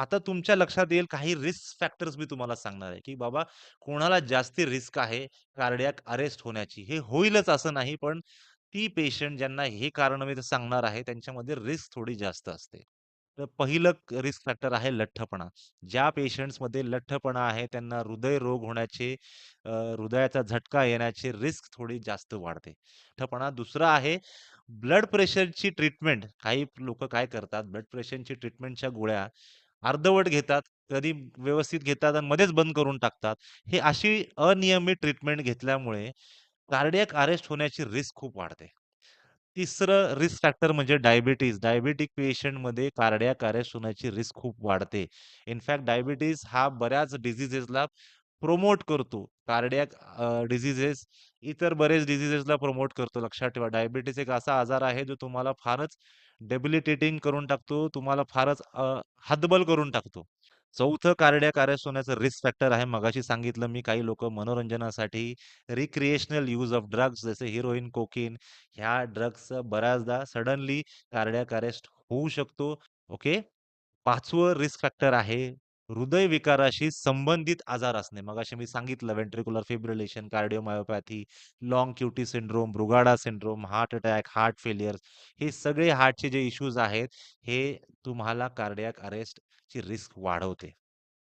आता तुमच्या लक्षात येईल काही रिस्क फॅक्टर्स मी तुम्हाला सांगणार आहे, की बाबा कोणाला जास्ती रिस्क आहे कार्डियाक अरेस्ट होण्याची. हे होईलच असं नाही, पण ती पेशंट ज्यांना हे कारण मी सांगणार आहे, त्यांच्यामध्ये रिस्क थोडी जास्त असते. तर पहिलं रिस्क फॅक्टर आहे लठ्ठपणा. ज्या पेशंट्समध्ये लठ्ठपणा आहे, त्यांना हृदयरोग होण्याचे, हृदयाचा झटका येण्याचे रिस्क थोडी जास्त वाढते. लठ्ठपणा. दुसरा आहे ब्लड प्रेशरची ट्रीटमेंट. काही लोक काय करतात, ब्लड प्रेशरची ट्रीटमेंटच्या गोळ्या अर्धवट घेतात, कधी व्यवस्थित घेतात आणि मध्येच बंद करून टाकतात. हे अशी अनियमित ट्रीटमेंट घेतल्यामुळे कार्डियाक अरेस्ट होण्याची रिस्क खूप वाढते. तिसरं रिस्क फॅक्टर म्हणजे डायबिटीज. डायबिटिक पेशंटमध्ये कार्डियाक अरेस्ट होण्याची रिस्क खूप वाढते. इनफॅक्ट डायबिटीज हा बऱ्याच डिसीजेसला प्रोमोट करतो. कार्डियाक डिझिजेस इतर बरेच डिझिजेसला प्रोमोट करतो. लक्षात ठेवा डायबिटीज एक असा आजार आहे, जो तुम्हाला फारच डेबिलिटेटिंग करून टाकतो. तुम्हाला फारच हतबल करून टाकतो. चौथं कार्डियाक अरेस्ट होण्याचं रिस्क फॅक्टर आहे. मगाशी सांगितलं मी काही लोक मनोरंजनासाठी रिक्रिएशनल यूज ऑफ ड्रग्स जसे हिरोईन कोकीन ह्या ड्रग्सचं बऱ्याचदा सडनली कार्डियाक अरेस्ट होऊ शकतो. ओके. पाचवं रिस्क फॅक्टर आहे हृदयविकाराशी संबंधित आजार असणे. मगाशी मी सांगितलं ventricular fibrillation, cardiomyopathy, long QT syndrome, Brugada syndrome, heart attack, heart failure हे सगळे हार्टचे जे इश्यूज आहेत, हे तुम्हाला कार्डियाक अरेस्टची रिस्क वाढवते.